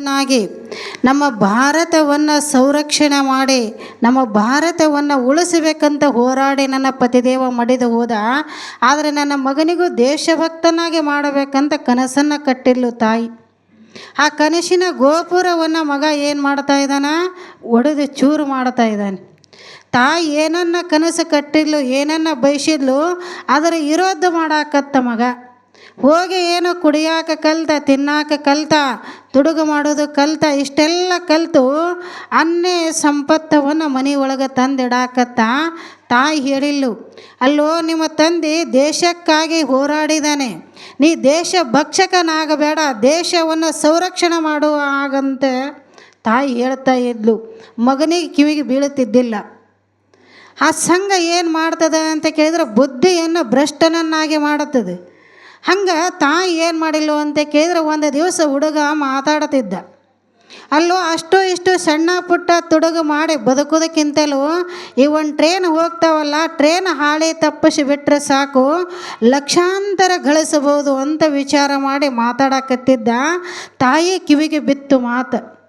ನಾಗಿ ನಮ್ಮ ಭಾರತವನ್ನು ಸಂರಕ್ಷಣೆ ಮಾಡಿ, ನಮ್ಮ ಭಾರತವನ್ನು ಉಳಿಸಬೇಕಂತ ಹೋರಾಡಿ ನನ್ನ ಪತಿದೇವ ಮಡಿದು ಹೋದ. ಆದರೆ ನನ್ನ ಮಗನಿಗೂ ದೇಶಭಕ್ತನಾಗಿ ಮಾಡಬೇಕಂತ ಕನಸನ್ನು ಕಟ್ಟಿದ್ಲು ತಾಯಿ. ಆ ಕನಸಿನ ಗೋಪುರವನ್ನು ಮಗ ಏನು ಮಾಡ್ತಾ ಇದ್ದಾನ? ಒಡೆದು ಚೂರು ಮಾಡ್ತಾ ಇದ್ದಾನೆ. ತಾಯಿ ಏನನ್ನ ಕನಸು ಕಟ್ಟಿದ್ಲು, ಏನನ್ನ ಬಯಸಿದ್ಲು, ಅದರ ವಿರೋಧ ಮಾಡಾಕತ್ತ ಮಗ. ಹೋಗಿ ಏನು ಕುಡಿಯಾಕ ಕಲ್ತ, ತಿನ್ನಾಕ ಕಲ್ತ ತುಡುಗ ಮಾಡೋದು ಕಲ್ತ, ಇಷ್ಟೆಲ್ಲ ಕಲ್ತು ಅನ್ನೇ ಸಂಪತ್ತವನ್ನು ಮನೆ ಒಳಗೆ ತಂದಿಡಾಕತ್ತ ತಾಯಿ ಹೇಳಿಲ್ಲು. ಅಲ್ಲೋ, ನಿಮ್ಮ ತಂದೆ ದೇಶಕ್ಕಾಗಿ ಹೋರಾಡಿದಾನೆ. ನೀ ದೇಶ ಭಕ್ಷಕನಾಗಬೇಡ, ದೇಶವನ್ನು ಸಂರಕ್ಷಣೆ ಮಾಡುವ ಹಾಗಂತೆ ತಾಯಿ ಹೇಳ್ತಾ ಇದ್ಲು. ಮಗನಿಗೆ ಕಿವಿಗೆ ಬೀಳುತ್ತಿದ್ದಿಲ್ಲ. ಆ ಸಂಘ ಏನು ಮಾಡ್ತದೆ ಅಂತ ಕೇಳಿದ್ರೆ ಬುದ್ಧಿಯನ್ನು ಭ್ರಷ್ಟನನ್ನಾಗಿ ಮಾಡುತ್ತದೆ. ಹಂಗೆ ತಾಯಿ ಏನು ಮಾಡಿಲ್ಲ ಅಂತ ಕೇಳಿದ್ರೆ ಒಂದು ದಿವಸ ಹುಡುಗ ಮಾತಾಡ್ತಿದ್ದ. ಅಲ್ಲೋ ಅಷ್ಟು ಇಷ್ಟು ಸಣ್ಣ ಪುಟ್ಟ ತುಡುಗು ಮಾಡಿ ಬದುಕೋದಕ್ಕಿಂತಲೂ ಈ ಒಂದು ಟ್ರೈನ್ ಹೋಗ್ತಾವಲ್ಲ ಟ್ರೈನ್ ಹಾಳಿ ತಪ್ಪಿಸಿ ಬಿಟ್ಟರೆ ಸಾಕು, ಲಕ್ಷಾಂತರ ಗಳಿಸಬಹುದು ಅಂತ ವಿಚಾರ ಮಾಡಿ ಮಾತಾಡಕತ್ತಿದ್ದ ತಾಯಿ ಕಿವಿಗೆ ಬಿತ್ತು ಮಾತು.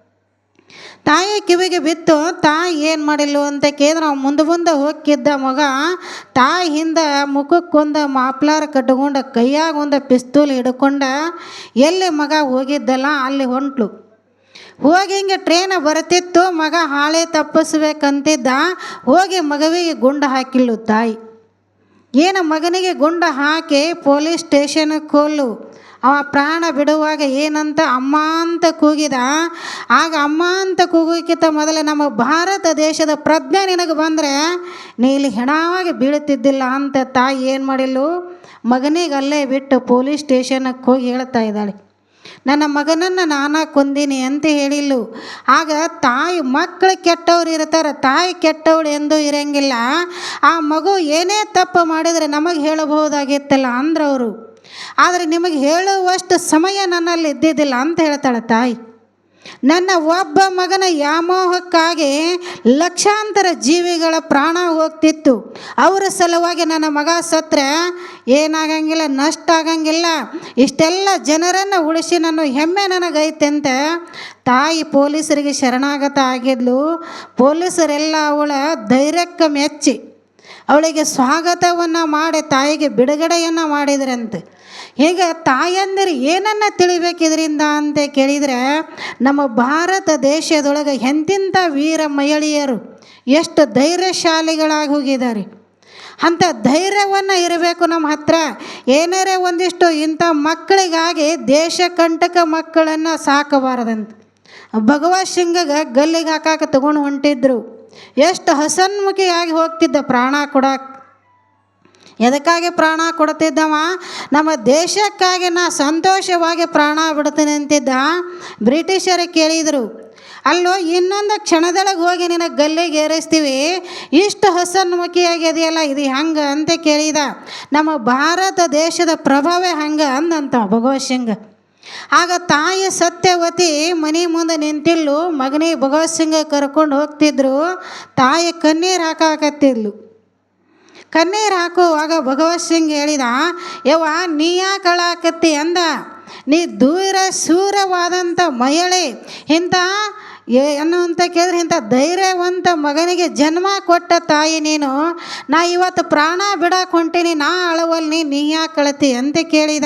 ತಾಯಿ ಕಿವಿಗೆ ಬಿತ್ತು, ತಾಯಿ ಏನು ಮಾಡಿಲ್ಲ? ಅಂತ ಕೇಳಿದ್ರೆ ಅವ್ನು ಮುಂದೆ ಮುಂದೆ ಹೋಗಿದ್ದ ಮಗ ತಾಯಿ ಹಿಂದೆ ಮುಖಕ್ಕೊಂದು ಮಾಪ್ಲಾರ ಕಟ್ಕೊಂಡು ಕೈಯಾಗ ಒಂದು ಪಿಸ್ತೂಲ್ ಹಿಡ್ಕೊಂಡು ಎಲ್ಲಿ ಮಗ ಹೋಗಿದ್ದಲ್ಲ ಅಲ್ಲಿ ಹೊಂಟ್ಲು. ಹೋಗಿ ಹಿಂಗೆ ಟ್ರೈನ್ ಬರ್ತಿತ್ತು, ಮಗ ಹಾಳೆ ತಪ್ಪಿಸ್ಬೇಕಂತಿದ್ದ, ಹೋಗಿ ಮಗುವಿಗೆ ಗುಂಡು ಹಾಕಿಲ್ಲು ತಾಯಿ. ಏನು ಮಗನಿಗೆ ಗುಂಡು ಹಾಕಿ ಪೊಲೀಸ್ ಸ್ಟೇಷನ್ಗೆ ಕೊಲ್ಲು ಅವ ಪ್ರಾಣ ಬಿಡುವಾಗ ಏನಂತ ಅಮ್ಮ ಅಂತ ಕೂಗಿದ. ಆಗ ಅಮ್ಮ ಅಂತ ಕೂಗೋಕ್ಕಿಂತ ಮೊದಲು ನಮ್ಮ ಭಾರತ ದೇಶದ ಪ್ರಜ್ಞೆ ನಿನಗೆ ಬಂದರೆ ನೀ ಇಲ್ಲಿ ಹೆಣವಾಗಿ ಬೀಳುತ್ತಿದ್ದಿಲ್ಲ ಅಂತ ತಾಯಿ ಏನು ಮಾಡಿಲ್ಲು ಮಗನಿಗೆ ಅಲ್ಲೇ ಬಿಟ್ಟು ಪೊಲೀಸ್ ಸ್ಟೇಷನ್ಗೆ ಹೋಗಿ ಹೇಳ್ತಾ ಇದ್ದಾಳೆ. ನನ್ನ ಮಗನನ್ನು ನಾನಾ ಕೊಂದಿನಿ ಅಂತ ಹೇಳಿಲ್ಲು ಆಗ ತಾಯಿ ಮಕ್ಕಳು ಕೆಟ್ಟವ್ರು ಇರ್ತಾರೆ, ತಾಯಿ ಕೆಟ್ಟವಳು ಎಂದೂ ಇರೋಂಗಿಲ್ಲ. ಆ ಮಗು ಏನೇ ತಪ್ಪು ಮಾಡಿದರೆ ನಮಗೆ ಹೇಳಬಹುದಾಗಿತ್ತಲ್ಲ ಅಂದ್ರವರು. ಆದರೆ ನಿಮಗೆ ಹೇಳುವಷ್ಟು ಸಮಯ ನನ್ನಲ್ಲಿ ಇದ್ದಿದ್ದಿಲ್ಲ ಅಂತ ಹೇಳ್ತಾಳೆ ತಾಯಿ. ನನ್ನ ಒಬ್ಬ ಮಗನ ವ್ಯಾಮೋಹಕ್ಕಾಗಿ ಲಕ್ಷಾಂತರ ಜೀವಿಗಳ ಪ್ರಾಣ ಹೋಗ್ತಿತ್ತು. ಅವರ ಸಲುವಾಗಿ ನನ್ನ ಮಗ ಸತ್ರೆ ಏನಾಗಂಗಿಲ್ಲ, ನಷ್ಟ ಆಗಂಗಿಲ್ಲ. ಇಷ್ಟೆಲ್ಲ ಜನರನ್ನು ಉಳಿಸಿ ನನ್ನ ಹೆಮ್ಮೆ ನನಗೈತೆಂತೆ. ತಾಯಿ ಪೊಲೀಸರಿಗೆ ಶರಣಾಗತ ಆಗಿದ್ಲು. ಪೊಲೀಸರೆಲ್ಲ ಅವಳ ಧೈರ್ಯಕ್ಕೆ ಮೆಚ್ಚಿ, ಅವಳಿಗೆ ಸ್ವಾಗತವನ್ನು ಮಾಡಿ ತಾಯಿಗೆ ಬಿಡುಗಡೆಯನ್ನು ಮಾಡಿದ್ರಂತೆ. ಹೀಗೆ ತಾಯಂದಿರು ಏನನ್ನು ತಿಳಿಬೇಕು ಇದರಿಂದ ಅಂತ ಕೇಳಿದರೆ, ನಮ್ಮ ಭಾರತ ದೇಶದೊಳಗೆ ಎಂತಿಂಥ ವೀರ ಮಹಿಳೆಯರು, ಎಷ್ಟು ಧೈರ್ಯಶಾಲಿಗಳಾಗಿ ಹೋಗಿದ್ದಾರೆ. ಅಂಥ ಧೈರ್ಯವನ್ನು ಇರಬೇಕು ನಮ್ಮ ಹತ್ರ. ಏನಾರೇ ಒಂದಿಷ್ಟು ಇಂಥ ಮಕ್ಕಳಿಗಾಗಿ ದೇಶ ಕಂಟಕ ಮಕ್ಕಳನ್ನು ಸಾಕಬಾರದಂತ. ಭಗವತ್ ಸಿಂಗಗೆ ಗಲ್ಲಿಗೆ ಹಾಕಾಕ ತಗೊಂಡು ಹೊಂಟಿದ್ರು. ಎಷ್ಟು ಹಸನ್ಮುಖಿಯಾಗಿ ಹೋಗ್ತಿದ್ದ ಪ್ರಾಣ ಕೊಡಕ್ಕೆ ಎದಕ್ಕಾಗಿ ಪ್ರಾಣ ಕೊಡ್ತಿದ್ದವ ನಮ್ಮ ದೇಶಕ್ಕಾಗಿ ನಾ ಸಂತೋಷವಾಗಿ ಪ್ರಾಣ ಬಿಡ್ತೇನೆ ಅಂತಿದ್ದ ಬ್ರಿಟಿಷರು ಕೇಳಿದರು. ಅಲ್ಲೋ, ಇನ್ನೊಂದು ಕ್ಷಣದೊಳಗೆ ಹೋಗಿ ನಿನಗೆ ಗಲ್ಲಿಗೆ ಏರಿಸ್ತೀವಿ. ಇಷ್ಟು ಇದೆಯಲ್ಲ ಇದು ಹೆಂಗೆ ಅಂತ ಕೇಳಿದ. ನಮ್ಮ ಭಾರತ ದೇಶದ ಪ್ರಭಾವೇ ಹಂಗೆ ಅಂದಂತ ಭಗವತ್ ಸಿಂಗ್. ಆಗ ತಾಯಿ ಸತ್ಯವತಿ ಮನೆ ಮುಂದೆ ನಿಂತಿಲ್ಲು, ಮಗನಿಗೆ ಭಗವತ್ ಸಿಂಗ್ ಕರ್ಕೊಂಡು ಹೋಗ್ತಿದ್ರು. ತಾಯಿ ಕಣ್ಣೀರು ಹಾಕಾಕತ್ತಿದ್ಲು. ಕಣ್ಣೀರು ಹಾಕುವಾಗ ಭಗವತ್ ಸಿಂಗ್ ಹೇಳಿದ, ಯವ್ವ, ನೀ ಯಾಕೆ ಅಳಾಕತ್ತಿ ಅಂದ? ನೀ ದೂರ ಶೂರವಾದಂಥ ಮಹಿಳೆ, ಇಂಥ ಏ ಅಂತ ಕೇಳಿದ್ರೆ ಇಂಥ ಧೈರ್ಯವಂತ ಮಗನಿಗೆ ಜನ್ಮ ಕೊಟ್ಟ ತಾಯಿ ನೀನು. ನಾ ಇವತ್ತು ಪ್ರಾಣ ಬಿಡಕ್ಕೆ ಹೊಂಟೀನಿ, ನಾ ಅಳವಲ್ಲಿ ನೀ ಯಾಕೆ ಕಳತಿ ಅಂತ ಕೇಳಿದ.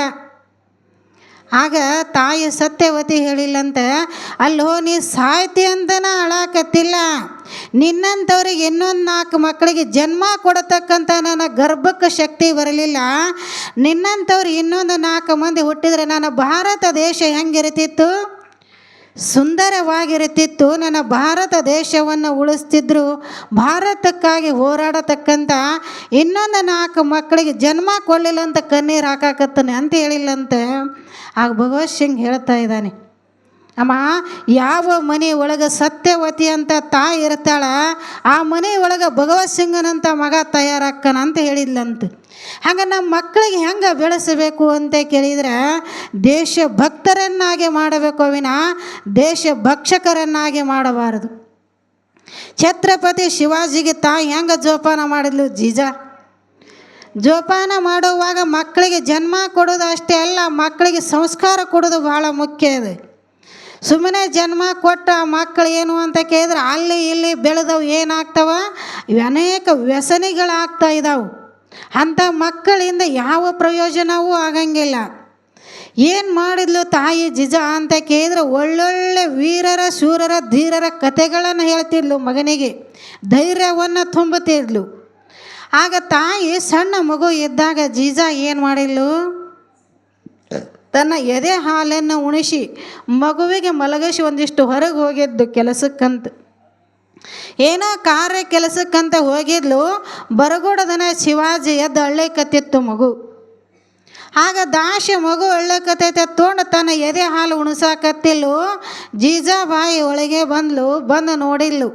ಆಗ ತಾಯಿ ಸತ್ಯವತಿ ಹೇಳಿಲ್ಲಂತೆ, ಅಲ್ಲೋ, ನೀ ಸಾಯ್ತಿ ಅಂತನ ಅಳಾಕತ್ತಿಲ್ಲ. ನಿನ್ನಂಥವ್ರಿಗೆ ಇನ್ನೊಂದು ನಾಲ್ಕು ಮಕ್ಕಳಿಗೆ ಜನ್ಮ ಕೊಡತಕ್ಕಂಥ ನನ್ನ ಗರ್ಭಕ್ಕೆ ಶಕ್ತಿ ಬರಲಿಲ್ಲ. ನಿನ್ನಂಥವ್ರಿಗೆ ಇನ್ನೊಂದು ನಾಲ್ಕು ಮಂದಿ ಹುಟ್ಟಿದರೆ ನನ್ನ ಭಾರತ ದೇಶ ಹೆಂಗಿರ್ತಿತ್ತು? ಸುಂದರವಾಗಿರುತ್ತಿತ್ತು. ನನ್ನ ಭಾರತ ದೇಶವನ್ನು ಉಳಿಸ್ತಿದ್ರು. ಭಾರತಕ್ಕಾಗಿ ಹೋರಾಡತಕ್ಕಂಥ ಇನ್ನೊಂದು ನಾಲ್ಕು ಮಕ್ಕಳಿಗೆ ಜನ್ಮ ಕೊಡಲಿಲ್ಲ ಅಂತ ಕಣ್ಣೀರು ಹಾಕಾಕತ್ತಾನೆ ಅಂತ ಹೇಳಿಲ್ಲಂತೆ. ಆಗ ಭಗವತ್ ಸಿಂಗ್ ಹೇಳ್ತಾ ಇದ್ದಾನೆ ಅಮ್ಮ, ಯಾವ ಮನೆ ಒಳಗೆ ಸತ್ಯವತಿ ಅಂತ ತಾಯಿ ಇರ್ತಾಳ, ಆ ಮನೆ ಒಳಗೆ ಭಗವತ್ ಸಿಂಗನಂತ ಮಗ ತಯಾರಾಕ್ಕನ ಅಂತ ಹೇಳಿದ್ಲಂತ. ಹಂಗೆ ನಮ್ಮ ಮಕ್ಕಳಿಗೆ ಹೆಂಗೆ ಬೆಳೆಸಬೇಕು ಅಂತ ಕೇಳಿದ್ರೆ, ದೇಶ ಭಕ್ತರನ್ನಾಗಿ ಮಾಡಬೇಕು ವಿನ ದೇಶ ಭಕ್ಷಕರನ್ನಾಗಿ ಮಾಡಬಾರದು. ಛತ್ರಪತಿ ಶಿವಾಜಿಗೆ ತಾಯಿ ಹೆಂಗೆ ಜೋಪಾನ ಮಾಡಿದ್ಲು? ಜೀಜ. ಜೋಪಾನ ಮಾಡುವಾಗ ಮಕ್ಕಳಿಗೆ ಜನ್ಮ ಕೊಡೋದು ಅಷ್ಟೇ ಅಲ್ಲ, ಮಕ್ಕಳಿಗೆ ಸಂಸ್ಕಾರ ಕೊಡೋದು ಭಾಳ ಮುಖ್ಯ ಇದೆ ಸುಮ್ಮನೆ ಜನ್ಮ ಕೊಟ್ಟ ಮಕ್ಕಳು ಏನು ಅಂತ ಕೇಳಿದ್ರೆ ಅಲ್ಲಿ ಇಲ್ಲಿ ಬೆಳೆದವು ಏನಾಗ್ತವ? ಅನೇಕ ವ್ಯಸನಿಗಳಾಗ್ತಾ ಇದ್ದಾವೆ ಅಂಥ ಮಕ್ಕಳಿಂದ ಯಾವ ಪ್ರಯೋಜನವೂ ಆಗಂಗಿಲ್ಲ. ಏನು ಮಾಡಿದ್ಲು ತಾಯಿ ಜಿಜ ಅಂತ ಕೇಳಿದ್ರೆ ಒಳ್ಳೊಳ್ಳೆ ವೀರರ, ಶೂರರ, ಧೀರರ ಕಥೆಗಳನ್ನು ಹೇಳ್ತಿದ್ಲು ಮಗನಿಗೆ. ಧೈರ್ಯವನ್ನು ತುಂಬುತ್ತಿದ್ಲು. ಆಗ ತಾಯಿ ಸಣ್ಣ ಮಗು ಇದ್ದಾಗ ಜೀಜ ಏನು ಮಾಡಿದ್ಲು? ತನ್ನ ಎದೆ ಹಾಲನ್ನು ಉಣಿಸಿ ಮಗುವಿಗೆ ಮಲಗಿಸಿ ಒಂದಿಷ್ಟು ಹೊರಗೆ ಹೋಗಿದ್ದು ಕೆಲಸಕ್ಕಂತ. ಏನೋ ಕಾರ್ಯ ಕೆಲಸಕ್ಕಂತ ಹೋಗಿದ್ಲು, ಬರಗೂಡದನ ಶಿವಾಜಿ ಎದ್ದು ಅಳ್ಳೇಕತ್ತಿತ್ತು ಮಗು. ಆಗ ದಾಶೆ ಮಗು ಒಳ್ಳಕತ್ತೈತೆ ತೊಗೊಂಡು ತನ್ನ ಎದೆ ಹಾಲು ಉಣಸಾಕತ್ತಿಲ್ಲು ಜೀಜಾಬಾಯಿ ಒಳಗೆ ಬಂದ್ಲು, ಬಂದು ನೋಡಿಲ್ಲು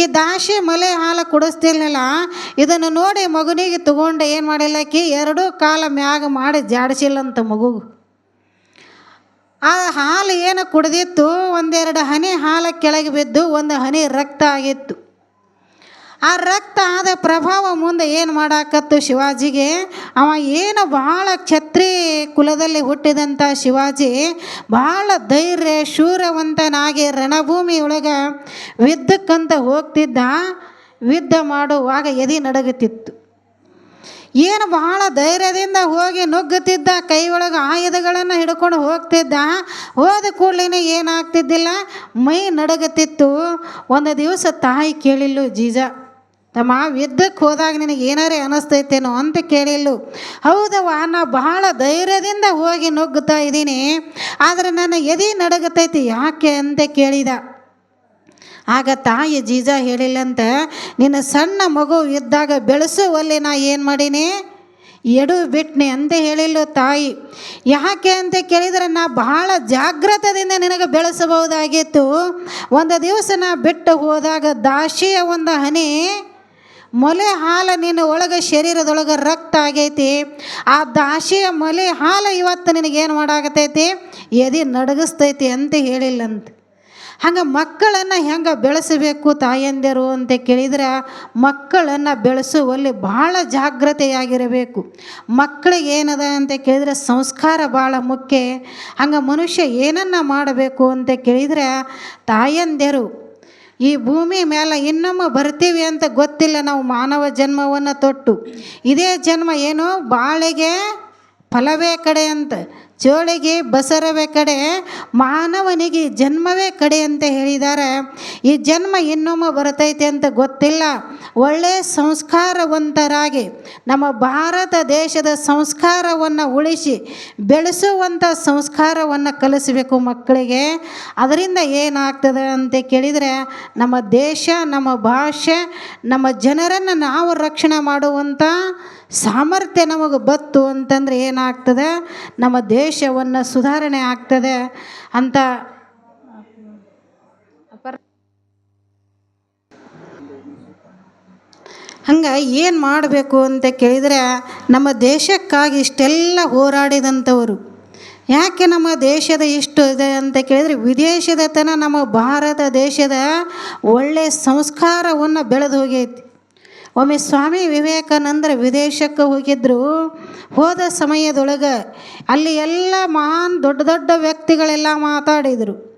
ಈ ದಾಶೆ ಮಲೆ ಹಾಲು ಕುಡಿಸ್ತಿರ್ಲಿಲ್ಲ, ಇದನ್ನು ನೋಡಿ ಮಗುನಿಗೆ ತಗೊಂಡು ಏನು ಮಾಡಿಲ್ಲಕ್ಕಿ ಎರಡೂ ಕಾಲ ಮ್ಯಾಗ ಮಾಡಿ ಜಾಡಿಸಿಲ್ಲಂತ ಮಗು ಆ ಹಾಲು ಏನು ಕುಡಿದಿತ್ತು, ಒಂದೆರಡು ಹನಿ ಹಾಲು ಕೆಳಗೆ ಬಿದ್ದು, ಒಂದು ಹನಿ ರಕ್ತ ಆಗಿತ್ತು. ಆ ರಕ್ತ ಆದ ಪ್ರಭಾವ ಮುಂದೆ ಏನು ಮಾಡಾಕತ್ತು ಶಿವಾಜಿಗೆ? ಅವ ಏನು ಭಾಳ ಛತ್ರಿ ಕುಲದಲ್ಲಿ ಹುಟ್ಟಿದಂಥ ಶಿವಾಜಿ ಭಾಳ ಧೈರ್ಯ, ಶೂರವಂತನಾಗಿ ರಣಭೂಮಿ ವಿದ್ದಕ್ಕಂತ ಹೋಗ್ತಿದ್ದ, ವಿದ್ದ ಮಾಡುವಾಗ ಎದಿ ನಡಗುತ್ತಿತ್ತು. ಏನು ಬಹಳ ಧೈರ್ಯದಿಂದ ಹೋಗಿ ನುಗ್ಗುತ್ತಿದ್ದ ಕೈ ಒಳಗೆ ಆಯುಧಗಳನ್ನು ಹಿಡ್ಕೊಂಡು ಹೋಗ್ತಿದ್ದ, ಹೋದ ಕೂಡಲೇ ಏನಾಗ್ತಿದ್ದಿಲ್ಲ? ಮೈ ನಡಗತ್ತಿತ್ತು. ಒಂದು ದಿವಸ ತಾಯಿ ಕೇಳಿಲ್ಲು, ಜೀಜ, ತಮ್ಮ ಯುದ್ಧಕ್ಕೆ ಹೋದಾಗ ನಿನಗೆ ಏನಾರೇ ಅನ್ನಿಸ್ತೈತೇನೋ ಅಂತ ಕೇಳಿಲ್ಲು. ಹೌದವ್ವ, ನಾ ಬಹಳ ಧೈರ್ಯದಿಂದ ಹೋಗಿ ನುಗ್ಗುತ್ತಾ ಇದ್ದೀನಿ, ಆದರೆ ನನ್ನ ಎದೆ ನಡಗತೈತಿ, ಯಾಕೆ ಅಂತ ಕೇಳಿದ. ಆಗ ತಾಯಿ ಜೀಜ ಹೇಳಿಲ್ಲಂತ, ನಿನ್ನ ಸಣ್ಣ ಮಗು ಇದ್ದಾಗ ಬೆಳೆಸುವಲ್ಲಿ ನಾ ಏನು ಮಾಡೀನಿ? ಎಡು ಬಿಟ್ನೆ ಅಂತ ಹೇಳಿಲ್ಲ ತಾಯಿ. ಯಾಕೆ ಅಂತ ಕೇಳಿದರೆ ನಾ ಬಹಳ ಜಾಗ್ರತದಿಂದ ನಿನಗೆ ಬೆಳೆಸಬಹುದಾಗಿತ್ತು. ಒಂದು ದಿವಸ ನಾ ಬಿಟ್ಟು ಹೋದಾಗ ದಾಶಿಯ ಒಂದು ಹನಿ, ಮೊಲೆ ಹಾಲು ನಿನ್ನ ಒಳಗೆ ಶರೀರದೊಳಗೆ ರಕ್ತ ಆಗೈತಿ. ಆ ದಾಶಿಯ ಮೊಲೆ ಹಾಲು ಇವತ್ತು ನಿನಗೇನು ಮಾಡಾಕತೈತಿ? ಎದೆ ನಡಗಿಸ್ತೈತಿ ಅಂತ ಹೇಳಿಲ್ಲಂತ. ಹಂಗೆ ಮಕ್ಕಳನ್ನು ಹೆಂಗೆ ಬೆಳೆಸಬೇಕು ತಾಯಂದಿರು ಅಂತ ಕೇಳಿದ್ರೆ ಮಕ್ಕಳನ್ನು ಬೆಳೆಸುವಲ್ಲಿ ಭಾಳ ಜಾಗ್ರತೆಯಾಗಿರಬೇಕು. ಮಕ್ಕಳಿಗೆ ಏನದ ಅಂತ ಕೇಳಿದ್ರೆ ಸಂಸ್ಕಾರ ಭಾಳ ಮುಖ್ಯ. ಹಂಗೆ ಮನುಷ್ಯ ಏನನ್ನು ಮಾಡಬೇಕು ಅಂತ ಕೇಳಿದ್ರೆ ತಾಯಂದಿರು, ಈ ಭೂಮಿ ಮೇಲೆ ಇನ್ನೊಮ್ಮೆ ಬರ್ತೀವಿ ಅಂತ ಗೊತ್ತಿಲ್ಲ ನಾವು ಮಾನವ ಜನ್ಮವನ್ನು ತೊಟ್ಟು. ಇದೇ ಜನ್ಮ ಏನು ಬಾಳೆಗೆ ಫಲವೇ ಕಡೆ ಅಂತ ಚೋಳಿಗೆ ಬಸರವೇ ಕಡೆ, ಮಾನವನಿಗೆ ಜನ್ಮವೇ ಕಡೆ ಅಂತ ಹೇಳಿದ್ದಾರೆ. ಈ ಜನ್ಮ ಇನ್ನೊಮ್ಮೆ ಬರ್ತೈತೆ ಅಂತ ಗೊತ್ತಿಲ್ಲ. ಒಳ್ಳೆಯ ಸಂಸ್ಕಾರವಂತರಾಗಿ, ನಮ್ಮ ಭಾರತ ದೇಶದ ಸಂಸ್ಕಾರವನ್ನು ಉಳಿಸಿ ಬೆಳೆಸುವಂಥ ಸಂಸ್ಕಾರವನ್ನು ಕಲಿಸಬೇಕು ಮಕ್ಕಳಿಗೆ. ಅದರಿಂದ ಏನಾಗ್ತದೆ ಅಂತ ಕೇಳಿದರೆ, ನಮ್ಮ ದೇಶ, ನಮ್ಮ ಭಾಷೆ, ನಮ್ಮ ಜನರನ್ನು ನಾವು ರಕ್ಷಣೆ ಮಾಡುವಂಥ ಸಾಮರ್ಥ್ಯ ನಮಗೆ ಬತ್ತು ಅಂತಂದರೆ ಏನಾಗ್ತದೆ, ನಮ್ಮ ದೇಶವನ್ನು ಸುಧಾರಣೆ ಆಗ್ತದೆ ಅಂತ ಹಂಗೆ ಏನು ಮಾಡಬೇಕು ಅಂತ ಕೇಳಿದರೆ ನಮ್ಮ ದೇಶಕ್ಕಾಗಿ ಇಷ್ಟೆಲ್ಲ ಹೋರಾಡಿದಂಥವರು. ಯಾಕೆ ನಮ್ಮ ದೇಶದ ಇಷ್ಟು ಇದೆ ಅಂತ ಕೇಳಿದರೆ ವಿದೇಶದ ತನ ನಮ್ಮ ಭಾರತ ದೇಶದ ಒಳ್ಳೆಯ ಸಂಸ್ಕಾರವನ್ನು ಬೆಳೆದು ಹೋಗೈತಿ. ಒಮ್ಮೆ ಸ್ವಾಮಿ ವಿವೇಕಾನಂದರು ವಿದೇಶಕ್ಕೆ ಹೋಗಿದ್ದರು ಹೋದ ಸಮಯದೊಳಗೆ ಅಲ್ಲಿ ಎಲ್ಲ ಮಹಾನ್ ದೊಡ್ಡ ದೊಡ್ಡ ವ್ಯಕ್ತಿಗಳೆಲ್ಲ ಮಾತಾಡಿದರು.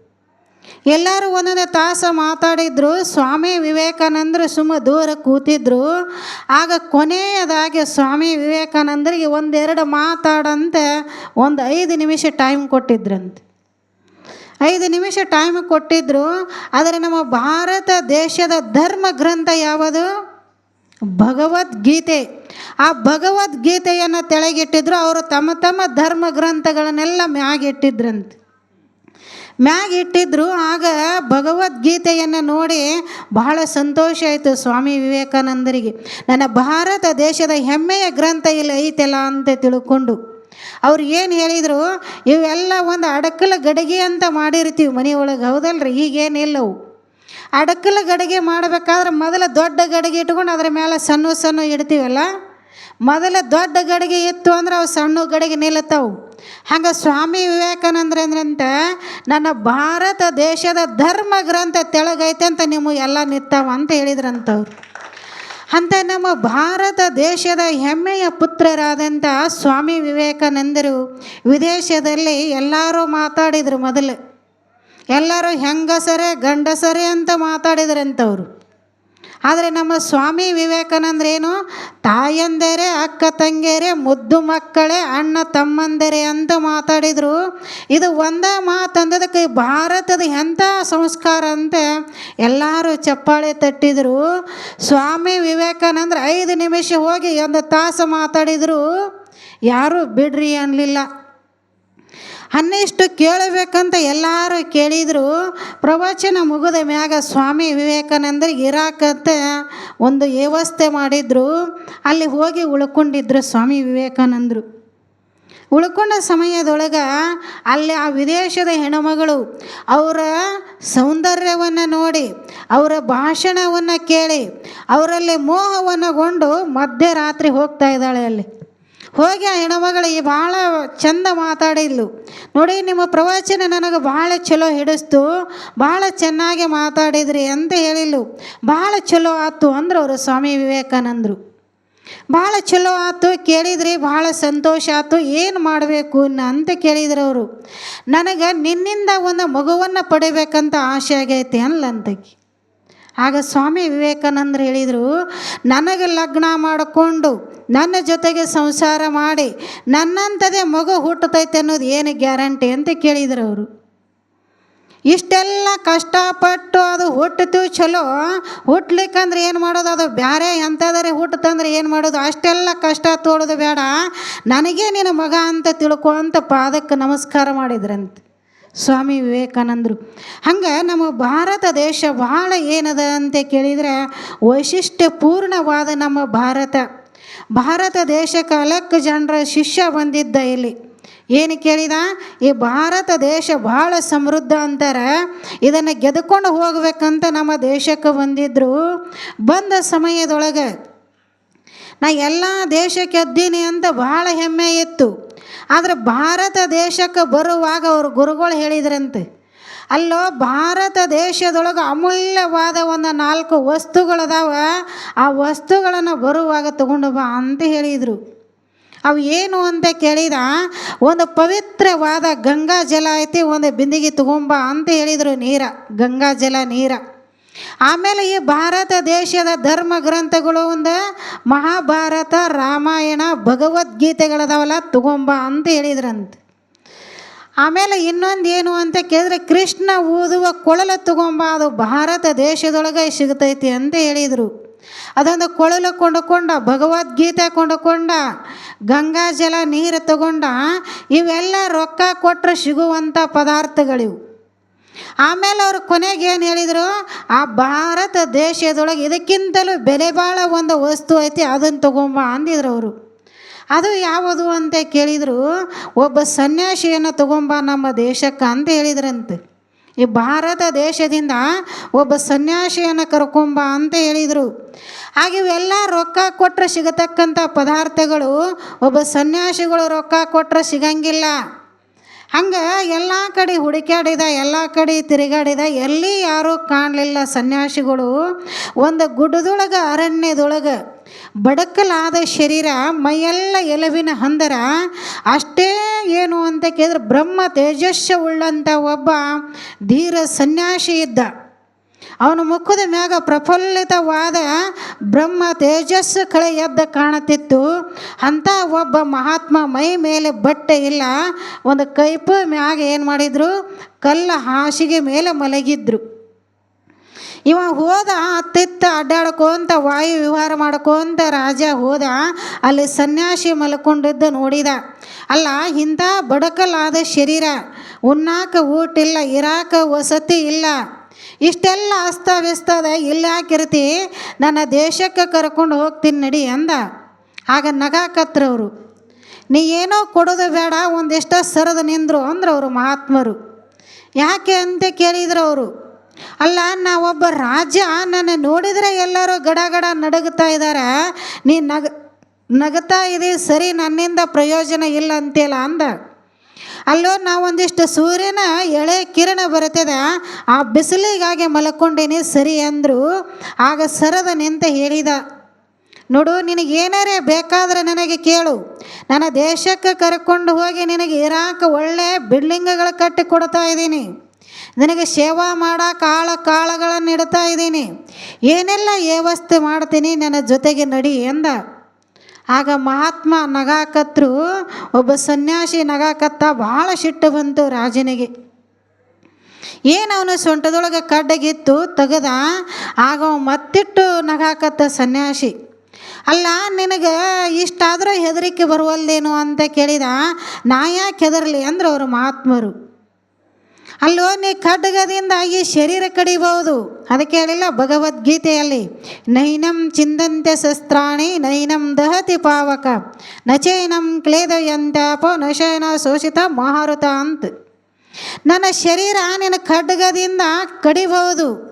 ಎಲ್ಲರೂ ಒಂದೊಂದೇ ತಾಸು ಮಾತಾಡಿದ್ರು, ಸ್ವಾಮಿ ವಿವೇಕಾನಂದರು ಸುಮ್ಮ ದೂರ ಕೂತಿದ್ರು. ಆಗ ಕೊನೆಯದಾಗಿ ಸ್ವಾಮಿ ವಿವೇಕಾನಂದರಿಗೆ ಒಂದೆರಡು ಮಾತಾಡಂತೆ ಒಂದು ಐದು ನಿಮಿಷ ಟೈಮ್ ಕೊಟ್ಟಿದ್ರಂತೆ. ಐದು ನಿಮಿಷ ಟೈಮ್ ಕೊಟ್ಟಿದ್ರು. ಆದರೆ ನಮ್ಮ ಭಾರತ ದೇಶದ ಧರ್ಮ ಗ್ರಂಥ ಯಾವುದು? ಭಗವದ್ಗೀತೆ. ಆ ಭಗವದ್ಗೀತೆಯನ್ನು ತೆಳಗಿಟ್ಟಿದ್ರು ಅವರು ತಮ್ಮ ತಮ್ಮ ಧರ್ಮ ಗ್ರಂಥಗಳನ್ನೆಲ್ಲ ಮ್ಯಾಗಿಟ್ಟಿದ್ರಂತೆ. ಮ್ಯಾಗಿಟ್ಟಿದ್ರು, ಆಗ ಭಗವದ್ಗೀತೆಯನ್ನು ನೋಡಿ ಬಹಳ ಸಂತೋಷ ಆಯಿತು ಸ್ವಾಮಿ ವಿವೇಕಾನಂದರಿಗೆ. ನನ್ನ ಭಾರತ ದೇಶದ ಹೆಮ್ಮೆಯ ಗ್ರಂಥ ಇಲ್ಲಿ ಐತೆಲ್ಲ ಅಂತ ತಿಳ್ಕೊಂಡು. ಅವ್ರು ಏನು ಹೇಳಿದರು, ಇವೆಲ್ಲ ಒಂದು ಅಡಕಲ ಗಡಿಗೆ ಅಂತ ಮಾಡಿರ್ತೀವಿ ಮನೆಯೊಳಗೆ, ಹೌದಲ್ರಿ? ಈಗೇನಿಲ್ಲವು. ಅಡಕಲ ಗಡಿಗೆ ಮಾಡಬೇಕಾದ್ರೆ ಮೊದಲ ದೊಡ್ಡ ಗಡಿಗೆ ಇಟ್ಕೊಂಡು ಅದರ ಮೇಲೆ ಸಣ್ಣ ಸಣ್ಣ ಇಡ್ತೀವಲ್ಲ? ಮೊದಲ ದೊಡ್ಡ ಗಡಿಗೆ ಇತ್ತು ಅಂದ್ರೆ ಅವು ಸಣ್ಣ ಗಡಿಗೆ ನಿಲ್ಲತ್ತವು. ಹಂಗೆ ಸ್ವಾಮಿ ವಿವೇಕಾನಂದ್ರಂದ್ರಂತ ನನ್ನ ಭಾರತ ದೇಶದ ಧರ್ಮ ಗ್ರಂಥ ತೆಳಗೈತೆ ಅಂತ ನೀವು ಎಲ್ಲ ನಿತ್ತಾವ ಅಂತ ಹೇಳಿದ್ರಂತವ್ರು. ಅಂತ ನಮ್ಮ ಭಾರತ ದೇಶದ ಹೆಮ್ಮೆಯ ಪುತ್ರರಾದಂಥ ಸ್ವಾಮಿ ವಿವೇಕಾನಂದರು ವಿದೇಶದಲ್ಲಿ ಎಲ್ಲರೂ ಮಾತಾಡಿದರು ಮೊದಲು. ಎಲ್ಲರೂ ಹೆಂಗಸರೇ, ಗಂಡಸರೇ ಅಂತ ಮಾತಾಡಿದ್ರಂತವ್ರು ಆದರೆ ನಮ್ಮ ಸ್ವಾಮಿ ವಿವೇಕಾನಂದ್ರೇನು ತಾಯಂದರೇ, ಅಕ್ಕ ತಂಗಿಯರೇ, ಮುದ್ದು ಮಕ್ಕಳೇ, ಅಣ್ಣ ತಮ್ಮಂದರೇ ಅಂತ ಮಾತಾಡಿದರು. ಇದು ಒಂದೇ ಮಾತಂದದಕ್ಕೆ ಭಾರತದ ಎಂಥ ಸಂಸ್ಕಾರ ಅಂತ? ಎಲ್ಲರೂ ಚಪ್ಪಾಳೆ ತಟ್ಟಿದರು. ಸ್ವಾಮಿ ವಿವೇಕಾನಂದ್ರ ಐದು ನಿಮಿಷ ಹೋಗಿ ಒಂದು ತಾಸು ಮಾತಾಡಿದರು. ಯಾರೂ ಬಿಡ್ರಿ ಅನ್ನಲಿಲ್ಲ ಅನ್ನಿಷ್ಟು ಕೇಳಬೇಕಂತ ಎಲ್ಲರೂ ಕೇಳಿದರು. ಪ್ರವಚನ ಮುಗಿದ ಮ್ಯಾಗ ಸ್ವಾಮಿ ವಿವೇಕಾನಂದರಿಗೆ ಇರಾಕಂತ ಒಂದು ವ್ಯವಸ್ಥೆ ಮಾಡಿದರು. ಅಲ್ಲಿ ಹೋಗಿ ಉಳ್ಕೊಂಡಿದ್ರು ಸ್ವಾಮಿ ವಿವೇಕಾನಂದರು. ಉಳ್ಕೊಂಡ ಸಮಯದೊಳಗೆ ಅಲ್ಲಿ ಆ ವಿದೇಶದ ಹೆಣ್ಣುಮಗಳು ಅವರ ಸೌಂದರ್ಯವನ್ನು ನೋಡಿ, ಅವರ ಭಾಷಣವನ್ನು ಕೇಳಿ, ಅವರಲ್ಲಿ ಮೋಹವನ್ನುಗೊಂಡು ಮಧ್ಯರಾತ್ರಿ ಹೋಗ್ತಾ ಇದ್ದಾಳೆ ಅಲ್ಲಿ. ಹೋಗಿ ಆ ಈ ಭಾಳ ಚಂದ ಮಾತಾಡಿದ್ಲು. ನೋಡಿ ನಿಮ್ಮ ಪ್ರವಚನ ನನಗೆ ಭಾಳ ಚಲೋ ಹಿಡಿಸ್ತು. ಭಾಳ ಚೆನ್ನಾಗಿ ಮಾತಾಡಿದ್ರಿ ಅಂತ ಹೇಳಿದ್ಲು. ಭಾಳ ಚಲೋ ಆಯ್ತು ಅಂದ್ರೆ ಅವರು ಸ್ವಾಮಿ ವಿವೇಕಾನಂದರು. ಭಾಳ ಚಲೋ ಆಯ್ತು, ಕೇಳಿದ್ರಿ, ಭಾಳ ಸಂತೋಷ ಆಯ್ತು. ಏನು ಮಾಡಬೇಕು ಅಂತ ಕೇಳಿದ್ರು ಅವರು. ನನಗೆ ನಿನ್ನಿಂದ ಒಂದು ಮಗುವನ್ನು ಪಡಿಬೇಕಂತ ಆಸೆ ಆಗೈತೆ ಅನ್ಲಂತಕಿ ಆಗ ಸ್ವಾಮಿ ವಿವೇಕಾನಂದರು ಹೇಳಿದರು, ನನಗೆ ಲಗ್ನ ಮಾಡಿಕೊಂಡು ನನ್ನ ಜೊತೆಗೆ ಸಂಸಾರ ಮಾಡಿ ನನ್ನಂಥದೇ ಮಗು ಹುಟ್ಟತೈತೆ ಅನ್ನೋದು ಏನು ಗ್ಯಾರಂಟಿ? ಅಂತ ಕೇಳಿದರು ಅವರು. ಇಷ್ಟೆಲ್ಲ ಕಷ್ಟಪಟ್ಟು ಅದು ಹುಟ್ಟಿತು ಚಲೋ, ಹುಟ್ಲಿಕ್ಕಂದ್ರೆ ಏನು ಮಾಡೋದು? ಅದು ಬೇರೆ ಎಂಥದರೆ ಹುಟ್ಟತಂದ್ರೆ ಏನು ಮಾಡೋದು? ಅಷ್ಟೆಲ್ಲ ಕಷ್ಟ ತೋಳೋದು ಬೇಡ. ನನಗೇ ನಿನ್ನ ಮಗ ಅಂತ ತಿಳ್ಕೊ ಅಂತ ಪಾದಕ್ಕೆ ನಮಸ್ಕಾರ ಮಾಡಿದ್ರಂತೆ. ಸ್ವಾಮಿ ವಿವೇಕಾನಂದರು. ಹಂಗೆ ನಮ್ಮ ಭಾರತ ದೇಶ ಭಾಳ ಏನದ ಅಂತ ಕೇಳಿದರೆ ವೈಶಿಷ್ಟ್ಯಪೂರ್ಣವಾದ ನಮ್ಮ ಭಾರತ. ಭಾರತ ದೇಶಕ್ಕೆ ಅಲಕ್ಕ ಜನರ ಶಿಷ್ಯ ಬಂದಿದ್ದ ಇಲ್ಲಿ. ಏನು ಕೇಳಿದ? ಈ ಭಾರತ ದೇಶ ಭಾಳ ಸಮೃದ್ಧ ಅಂತಾರೆ. ಇದನ್ನು ಗೆದ್ಕೊಂಡು ಹೋಗಬೇಕಂತ ನಮ್ಮ ದೇಶಕ್ಕೆ ಬಂದಿದ್ದರು ಬಂದ ಸಮಯದೊಳಗೆ ನಾ ಎಲ್ಲ ದೇಶಕ್ಕೆ ಎದ್ದೀನಿ ಅಂತ ಭಾಳ ಹೆಮ್ಮೆ ಇತ್ತು. ಆದರೆ ಭಾರತ ದೇಶಕ್ಕೆ ಬರುವಾಗ ಅವರು ಗುರುಗಳು ಹೇಳಿದ್ರಂತೆ. ಅಲ್ಲೋ, ಭಾರತ ದೇಶದೊಳಗೆ ಅಮೂಲ್ಯವಾದ ಒಂದು ನಾಲ್ಕು ವಸ್ತುಗಳದಾವ. ಆ ವಸ್ತುಗಳನ್ನು ಬರುವಾಗ ತಗೊಂಡು ಬಾ ಅಂತ ಹೇಳಿದರು. ಅವು ಏನು ಅಂತ ಕೇಳಿದ, ಒಂದು ಪವಿತ್ರವಾದ ಗಂಗಾ ಜಲ ಐತಿ, ಒಂದು ಬಿಂದಿಗೆ ತಗೊಂಬ ಅಂತ ಹೇಳಿದರು ನೀರ, ಗಂಗಾ ಜಲ ನೀರ. ಆಮೇಲೆ ಈ ಭಾರತ ದೇಶದ ಧರ್ಮ ಗ್ರಂಥಗಳು ಒಂದು ಮಹಾಭಾರತ, ರಾಮಾಯಣ, ಭಗವದ್ಗೀತೆಗಳದಾವಲ್ಲ, ತಗೊಂಬ ಅಂತ ಹೇಳಿದ್ರಂತೆ. ಆಮೇಲೆ ಇನ್ನೊಂದು ಏನು ಅಂತ ಕೇಳಿದ್ರೆ ಕೃಷ್ಣ ಊದುವ ಕೊಳಲು ತಗೊಂಬ, ಅದು ಭಾರತ ದೇಶದೊಳಗೆ ಸಿಗ್ತೈತಿ ಅಂತ ಹೇಳಿದರು. ಅದೊಂದು ಕೊಳಲು ಕೊಂಡುಕೊಂಡ, ಭಗವದ್ಗೀತೆ ಕೊಂಡುಕೊಂಡ, ಗಂಗಾ ಜಲ ನೀರು ತಗೊಂಡ, ಇವೆಲ್ಲ ರೊಕ್ಕ ಕೊಟ್ಟರೆ ಸಿಗುವಂಥ ಪದಾರ್ಥಗಳಿವು. ಆಮೇಲೆ ಅವರು ಕೊನೆಗೆ ಏನು ಹೇಳಿದರು? ಆ ಭಾರತ ದೇಶದೊಳಗೆ ಇದಕ್ಕಿಂತಲೂ ಬೆಲೆ ಬಾಳ ಒಂದು ವಸ್ತು ಐತಿ ಅದನ್ನು ತಗೊಂಬ ಅಂದಿದ್ರು ಅವರು. ಅದು ಯಾವುದು ಅಂತ ಕೇಳಿದರು, ಒಬ್ಬ ಸನ್ಯಾಸಿಯನ್ನು ತಗೊಂಬ ನಮ್ಮ ದೇಶಕ್ಕೆ ಅಂತ ಹೇಳಿದ್ರಂತೆ. ಈ ಭಾರತ ದೇಶದಿಂದ ಒಬ್ಬ ಸನ್ಯಾಸಿಯನ್ನು ಕರ್ಕೊಂಬ ಅಂತ ಹೇಳಿದರು. ಹಾಗೆ ಇವೆಲ್ಲ ರೊಕ್ಕ ಕೊಟ್ಟರೆ ಸಿಗತಕ್ಕಂಥ ಪದಾರ್ಥಗಳು, ಒಬ್ಬ ಸನ್ಯಾಸಿಗಳು ರೊಕ್ಕ ಕೊಟ್ಟರೆ ಸಿಗಂಗಿಲ್ಲ. ಹಂಗೆ ಎಲ್ಲ ಕಡೆ ಹುಡುಕ್ಯಾಡಿದ, ಎಲ್ಲ ಕಡೆ ತಿರುಗಾಡಿದ, ಎಲ್ಲಿ ಯಾರೂ ಕಾಣಲಿಲ್ಲ ಸನ್ಯಾಸಿಗಳು. ಒಂದು ಗುಡ್ಡದೊಳಗೆ, ಅರಣ್ಯದೊಳಗೆ ಬಡಕಲಾದ ಶರೀರ, ಮೈಯೆಲ್ಲ ಎಲವಿನ ಹಂದರ. ಅಷ್ಟೇ ಏನು ಅಂತ ಕೇಳಿದ್ರೆ ಬ್ರಹ್ಮ ತೇಜಸ್ಸು ಉಳ್ಳಂಥ ಒಬ್ಬ ಧೀರ ಸನ್ಯಾಸಿ ಇದ್ದ. ಅವನ ಮುಖದ ಮ್ಯಾಗ ಪ್ರಫುಲ್ಲಿತವಾದ ಬ್ರಹ್ಮ ತೇಜಸ್ಸು ಕಳೆ ಎದ್ದ ಕಾಣುತ್ತಿತ್ತು. ಅಂಥ ಒಬ್ಬ ಮಹಾತ್ಮ ಮೈ ಮೇಲೆ ಬಟ್ಟೆ ಇಲ್ಲ. ಒಂದು ಕೈಪ ಮ್ಯಾಗ ಏನು ಮಾಡಿದ್ರು? ಕಲ್ಲ ಹಾಸಿಗೆ ಮೇಲೆ ಮಲಗಿದ್ರು. ಇವ ಹೋದ ಅತ್ತಿತ್ತ ಅಡ್ಡಾಡ್ಕೊಂತ, ವಾಯು ವಿಹಾರ ಮಾಡ್ಕೊಂತ ರಾಜ ಹೋದ. ಅಲ್ಲಿ ಸನ್ಯಾಸಿ ಮಲ್ಕೊಂಡಿದ್ದ ನೋಡಿದ. ಅಲ್ಲ, ಇಂಥ ಬಡಕಲಾದ ಶರೀರ, ಉಣ್ಣಾಕ ಊಟಿಲ್ಲ ಇರಾಕ ವಸತಿ ಇಲ್ಲ. ಇಷ್ಟೆಲ್ಲ ಅಸ್ತವ್ಯಸ್ತದ, ಇಲ್ಲಿ ಹಾಕಿರ್ತಿ ನನ್ನ ದೇಶಕ್ಕೆ ಕರ್ಕೊಂಡು ಹೋಗ್ತೀನಿ ನಡಿ ಅಂದ. ಆಗ ನಗಾಕತ್ರವರು, ನೀ ಏನೋ ಕೊಡೋದು ಬೇಡ, ಒಂದಿಷ್ಟ ಸರದ ನಿಂದರು ಅಂದ್ರೆ ಅವರು ಮಹಾತ್ಮರು. ಯಾಕೆ ಅಂತ ಕೇಳಿದ್ರು ಅವರು ಅಲ್ಲ, ನಾವೊಬ್ಬ ರಾಜ, ನನ್ನ ನೋಡಿದರೆ ಎಲ್ಲರೂ ಗಡ ಗಡ ನಡಗುತ್ತಾ ಇದ್ದಾರೆ ನೀ ನಗ, ನಗ್ತಾ ಇದೆ, ಸರಿ, ನನ್ನಿಂದ ಪ್ರಯೋಜನ ಇಲ್ಲ ಅಂತಿಲ್ಲ ಅಂದ. ಅಲ್ಲೋ ನಾವೊಂದಿಷ್ಟು ಸೂರ್ಯನ ಎಳೆ ಕಿರಣ ಬರುತ್ತದೆ, ಆ ಬಿಸಿಲಿಗಾಗಿ ಮಲ್ಕೊಂಡೇನಿ ಸರಿ ಅಂದರು. ಆಗ ಸರದ ನಿಂತ ಹೇಳಿದ, ನೋಡು ನಿನಗೇನಾರೇ ಬೇಕಾದರೆ ನನಗೆ ಕೇಳು. ನನ್ನ ದೇಶಕ್ಕೆ ಕರ್ಕೊಂಡು ಹೋಗಿ ನಿನಗೆ ಇರಾಕ ಒಳ್ಳೆ ಬಿಲ್ಡಿಂಗ್ಗಳು ಕಟ್ಟಿ ಕೊಡ್ತಾ ಇದ್ದೀನಿ. ನಿನಗೆ ಸೇವಾ ಮಾಡೋಕೆ ಆಳ ಕಾಳಗಳನ್ನು ಇಡ್ತಾ ಇದ್ದೀನಿ. ಏನೆಲ್ಲ ವ್ಯವಸ್ಥೆ ಮಾಡ್ತೀನಿ ನನ್ನ ಜೊತೆಗೆ ನಡಿ ಎಂದ. ಆಗ ಮಹಾತ್ಮ ನಗಾಕತ್ರು, ಒಬ್ಬ ಸನ್ಯಾಸಿ ನಗಾಕತ್ತ ಭಾಳ ಸಿಟ್ಟು ಬಂತು ರಾಜನಿಗೆ. ಏನು ಅವನು ಸೊಂಟದೊಳಗೆ ಕಡ್ಡಗಿತ್ತು ತೆಗೆದ, ಆಗ ಮತ್ತಿಟ್ಟು ನಗಾಕತ್ತ ಸನ್ಯಾಸಿ. ಅಲ್ಲ, ನಿನಗೆ ಇಷ್ಟಾದರೂ ಹೆದರಿಕೆ ಬರುವಲ್ಲೇನು ಅಂತ ಕೇಳಿದ, ನಾ ಯಾಕೆ ಹೆದರಲಿ ಅಂದ್ರೆ ಅವರು ಮಹಾತ್ಮರು. ಅಲ್ಲೋ, ನೀ ಖಡ್ಗದಿಂದ ಈ ಶರೀರ ಕಡಿಬಹುದು ಅದಕ್ಕೆ ಹೇಳಿಲ್ಲ ಭಗವದ್ಗೀತೆಯಲ್ಲಿ, ನೈನಂ ಚಿಂದಂತೆ ಶಸ್ತ್ರಾಣಿ, ನೈನಂ ದಹತಿ ಪಾವಕ, ನಚೈನಂ ಕ್ಲೇದಯಂತ್ಯಾಪೋ ನಶಯನ ಶೋಷಿತ ಮಹಾರುತ ಅಂತ. ನನ್ನ ಶರೀರ ನಿನ್ನ ಖಡ್ಗದಿಂದ ಕಡಿಬಹುದು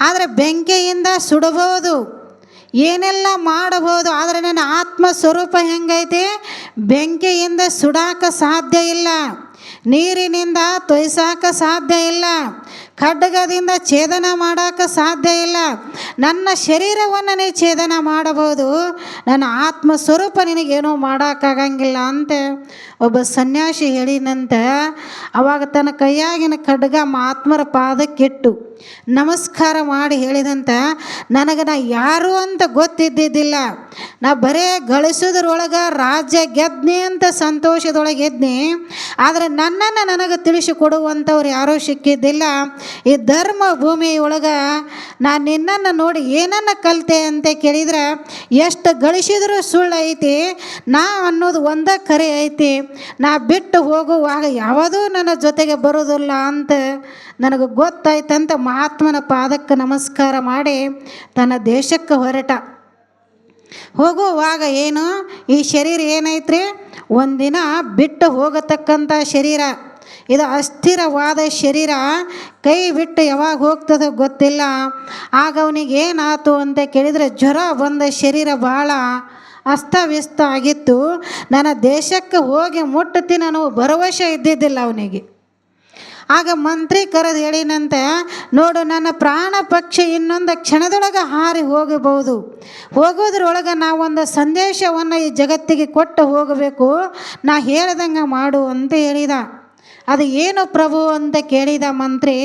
ಆದರೆ ಬೆಂಕಿಯಿಂದ ಸುಡಬಹುದು ಏನೆಲ್ಲ ಮಾಡಬಹುದು ಆದರೆ ನನ್ನ ಆತ್ಮ ಸ್ವರೂಪ ಹೆಂಗೈತೆ? ಬೆಂಕಿಯಿಂದ ಸುಡಾಕ ಸಾಧ್ಯ ಇಲ್ಲ. ನೀರಿನಿಂದ ತೊಯ್ಸಾಕ ಸಾಧ್ಯ ಇಲ್ಲ. ಖಡ್ಗದಿಂದ ಛೇದನ ಮಾಡೋಕ್ಕೆ ಸಾಧ್ಯ ಇಲ್ಲ. ನನ್ನ ಶರೀರವನ್ನು ನೀ ಛೇದನ ಮಾಡಬಹುದು. ನನ್ನ ಆತ್ಮ ಸ್ವರೂಪ ನಿನಗೇನೂ ಮಾಡೋಕ್ಕಾಗಂಗಿಲ್ಲ ಅಂತ. ಒಬ್ಬ ಸನ್ಯಾಸಿ ಹೇಳಿನಂತೆ, ಅವಾಗ ತನ್ನ ಕೈಯಾಗಿನ ಖಡ್ಗ ಆತ್ಮರ ಪಾದಕ್ಕಿಟ್ಟು ನಮಸ್ಕಾರ ಮಾಡಿ ಹೇಳಿದಂತ ನನಗೆ ನಾ ಯಾರು ಅಂತ ಗೊತ್ತಿದ್ದಿದ್ದಿಲ್ಲ. ನಾ ಬರೇ ಗಳಿಸೋದ್ರೊಳಗೆ ರಾಜ್ಯ ಗೆದ್ನಿ ಅಂತ ಸಂತೋಷದೊಳಗೆ ಎದ್ನಿ ಆದರೆ ನನ್ನನ್ನು ನನಗೆ ತಿಳಿಸಿಕೊಡುವಂಥವ್ರು ಯಾರೂ ಸಿಕ್ಕಿದ್ದಿಲ್ಲ. ಈ ಧರ್ಮ ಭೂಮಿಯೊಳಗೆ ನಾನು ನಿನ್ನನ್ನು ನೋಡಿ ಏನನ್ನು ಕಲಿತೆ ಅಂತ ಕೇಳಿದ್ರೆ ಎಷ್ಟು ಗಳಿಸಿದರೂ ಸುಳ್ಳು ಐತಿ, ನಾ ಅನ್ನೋದು ಒಂದೇ ಕರೆ ಐತಿ. ನಾ ಬಿಟ್ಟು ಹೋಗುವಾಗ ಯಾವುದೂ ನನ್ನ ಜೊತೆಗೆ ಬರೋದಿಲ್ಲ ಅಂತ ನನಗೆ ಗೊತ್ತಾಯ್ತಂತ ಮಹಾತ್ಮನ ಪಾದಕ್ಕೆ ನಮಸ್ಕಾರ ಮಾಡಿ ತನ್ನ ದೇಶಕ್ಕೆ ಹೊರಟ. ಹೋಗುವಾಗ ಏನು? ಈ ಶರೀರ ಏನೈತ್ರಿ? ಒಂದಿನ ಬಿಟ್ಟು ಹೋಗತಕ್ಕಂಥ ಶರೀರ. ಇದು ಅಸ್ಥಿರವಾದ ಶರೀರ. ಕೈ ಬಿಟ್ಟು ಯಾವಾಗ ಹೋಗ್ತದೋ ಗೊತ್ತಿಲ್ಲ. ಆಗ ಅವನಿಗೆ ಏನಾಯ್ತು ಅಂತ ಕೇಳಿದರೆ ಜ್ವರ ಬಂದ ಶರೀರ ಭಾಳ ಅಸ್ತವ್ಯಸ್ತ ಆಗಿತ್ತು. ನನ್ನ ದೇಶಕ್ಕೆ ಹೋಗಿ ಮುಟ್ಟುತ್ತೀನಿ ನಾನು ಭರವಸೆ ಇದ್ದಿದ್ದಿಲ್ಲ ಅವನಿಗೆ. ಆಗ ಮಂತ್ರಿ ಕರೆದು ಹೇಳಿನಂತೆ, ನೋಡು, ನನ್ನ ಪ್ರಾಣ ಪಕ್ಷಿ ಇನ್ನೊಂದು ಕ್ಷಣದೊಳಗೆ ಹಾರಿ ಹೋಗಬಹುದು. ಹೋಗೋದ್ರೊಳಗೆ ನಾವೊಂದು ಸಂದೇಶವನ್ನು ಈ ಜಗತ್ತಿಗೆ ಕೊಟ್ಟು ಹೋಗಬೇಕು. ನಾ ಹೇಳ್ದಂಗೆ ಮಾಡು ಅಂತ ಹೇಳಿದ. ಅದು ಏನು ಪ್ರಭು ಅಂತ ಕೇಳಿದ ಮಂತ್ರಿ,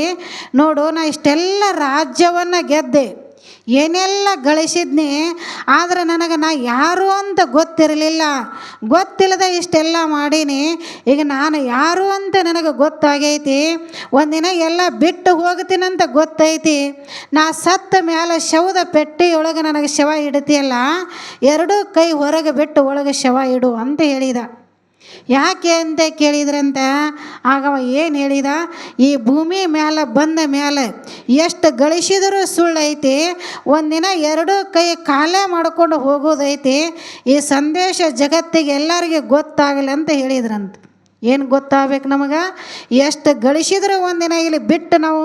ನೋಡು, ನಾ ಇಷ್ಟೆಲ್ಲ ರಾಜ್ಯವನ್ನು ಗೆದ್ದೆ. ಏನೆಲ್ಲ ಗಳಿಸಿದ್ನಿ, ಆದರೆ ನನಗೆ ನಾ ಯಾರು ಅಂತ ಗೊತ್ತಿರಲಿಲ್ಲ. ಗೊತ್ತಿಲ್ಲದೆ ಇಷ್ಟೆಲ್ಲ ಮಾಡೀನಿ. ಈಗ ನಾನು ಯಾರು ಅಂತ ನನಗೆ ಗೊತ್ತಾಗೈತಿ. ಒಂದಿನ ಎಲ್ಲ ಬಿಟ್ಟು ಹೋಗ್ತೀನಂತ ಗೊತ್ತೈತಿ. ನಾ ಸತ್ತ ಮೇಲೆ ಶವದ ಪೆಟ್ಟಿಯೊಳಗೆ ನನಗೆ ಶವ ಇಡ್ತೀಯಲ್ಲ ಎರಡೂ ಕೈ ಹೊರಗೆ ಬಿಟ್ಟು ಒಳಗೆ ಶವ ಇಡು ಅಂತ ಹೇಳಿದ. ಯಾಕೆ ಅಂತ ಕೇಳಿದ್ರಂತ? ಆಗವ ಏನು ಹೇಳಿದ? ಈ ಭೂಮಿ ಮೇಲೆ ಬಂದ ಮೇಲೆ ಎಷ್ಟು ಗಳಿಸಿದರೂ ಸುಳ್ಳೈತಿ ಒಂದಿನ ಎರಡೂ ಕೈ ಕಾಲೇ ಮಾಡ್ಕೊಂಡು ಹೋಗೋದೈತಿ, ಈ ಸಂದೇಶ ಜಗತ್ತಿಗೆ ಎಲ್ಲರಿಗೆ ಗೊತ್ತಾಗಲಿ ಅಂತ ಹೇಳಿದ್ರಂತ. ಏನು ಗೊತ್ತಾಗಬೇಕು ನಮಗೆ? ಎಷ್ಟು ಗಳಿಸಿದರೂ ಒಂದಿನ ಇಲ್ಲಿ ಬಿಟ್ಟು ನಾವು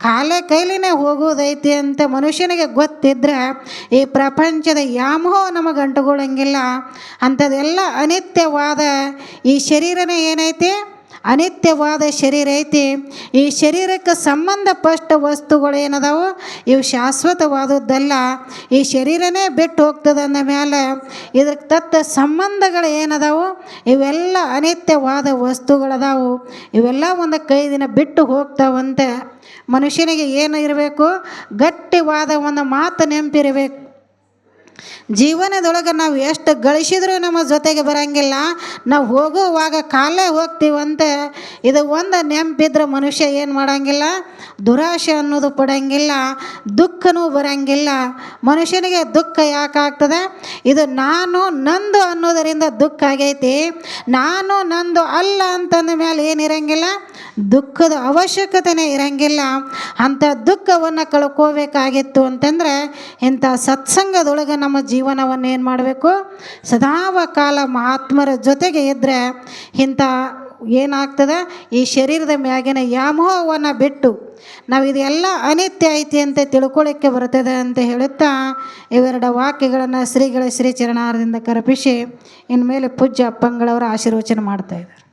ಕಾಲೇ ಕೈಲಿನೇ ಹೋಗೋದೈತಿ ಅಂತ ಮನುಷ್ಯನಿಗೆ ಗೊತ್ತಿದ್ರೆ ಈ ಪ್ರಪಂಚದ ಯಾಮೋ ನಮಗೆ ಅಂಟುಕೊಳ್ಳಂಗಿಲ್ಲ. ಅಂಥದ್ದೆಲ್ಲ ಅನಿತ್ಯವಾದ ಈ ಶರೀರನೇ ಏನೈತಿ? ಅನಿತ್ಯವಾದ ಶರೀರ ಐತಿ. ಈ ಶರೀರಕ್ಕೆ ಸಂಬಂಧಪಟ್ಟ ವಸ್ತುಗಳು ಏನದಾವು ಇವು ಶಾಶ್ವತವಾದದ್ದಲ್ಲ. ಈ ಶರೀರನೇ ಬಿಟ್ಟು ಹೋಗ್ತದೆ ಅಂದ ಮೇಲೆ ಇದಕ್ಕೆ ತತ್ತ ಸಂಬಂಧಗಳು ಏನದಾವು ಇವೆಲ್ಲ ಅನಿತ್ಯವಾದ ವಸ್ತುಗಳದಾವು. ಇವೆಲ್ಲ ಒಂದು ಕೈ ದಿನ ಬಿಟ್ಟು ಹೋಗ್ತಾವಂತೆ. ಮನುಷ್ಯನಿಗೆ ಏನು ಇರಬೇಕು ಗಟ್ಟಿವಾದ ಒಂದು ಮಾತು ನೆನಪಿರಬೇಕು. ಜೀವನದೊಳಗೆ ನಾವು ಎಷ್ಟು ಗಳಿಸಿದ್ರೂ ನಮ್ಮ ಜೊತೆಗೆ ಬರೋಂಗಿಲ್ಲ. ನಾವು ಹೋಗುವಾಗ ಕಾಲೇ ಹೋಗ್ತೀವಂತೆ. ಇದು ಒಂದು ನೆಂಪಿದ್ರೆ ಮನುಷ್ಯ ಏನು ಮಾಡೋಂಗಿಲ್ಲ? ದುರಾಶೆ ಅನ್ನೋದು ಪಡೋಂಗಿಲ್ಲ. ದುಃಖನೂ ಬರಂಗಿಲ್ಲ. ಮನುಷ್ಯನಿಗೆ ದುಃಖ ಯಾಕಾಗ್ತದೆ? ಇದು ನಾನು ನಂದು ಅನ್ನೋದರಿಂದ ದುಃಖ ಆಗೈತಿ. ನಾನು ನಂದು ಅಲ್ಲ ಅಂತಂದ ಮೇಲೆ ಏನಿರಂಗಿಲ್ಲ ದುಃಖದ ಅವಶ್ಯಕತೆನೇ ಇರಂಗಿಲ್ಲ. ಅಂಥ ದುಃಖವನ್ನು ಕಳ್ಕೋಬೇಕಾಗಿತ್ತು ಅಂತಂದ್ರೆ ಇಂಥ ಸತ್ಸಂಗದೊಳಗೆ ನಮ್ಮ ಜೀವನವನ್ನು ಏನು ಮಾಡಬೇಕು? ಸದಾವ ಕಾಲ ಮಹಾತ್ಮರ ಜೊತೆಗೆ ಇದ್ದರೆ ಇಂಥ ಏನಾಗ್ತದೆ? ಈ ಶರೀರದ ಮ್ಯಾಗಿನ ವ್ಯಾಮೋಹವನ್ನು ಬಿಟ್ಟು ನಾವು ಇದೆಲ್ಲ ಅನಿತ್ಯ ಐತಿ ಅಂತ ತಿಳ್ಕೊಳ್ಳಿಕ್ಕೆ ಬರ್ತದೆ ಅಂತ ಹೇಳುತ್ತಾ ಇವೆರಡ ವಾಕ್ಯಗಳನ್ನು ಶ್ರೀಗಳ ಶ್ರೀ ಚರಣಾರದಿಂದ ಕರಪಿಸಿ ಇನ್ಮೇಲೆ ಪೂಜ್ಯ ಅಪ್ಪಂಗಳವರ ಆಶೀರ್ವಚನ ಮಾಡ್ತಾ ಇದ್ದಾರೆ.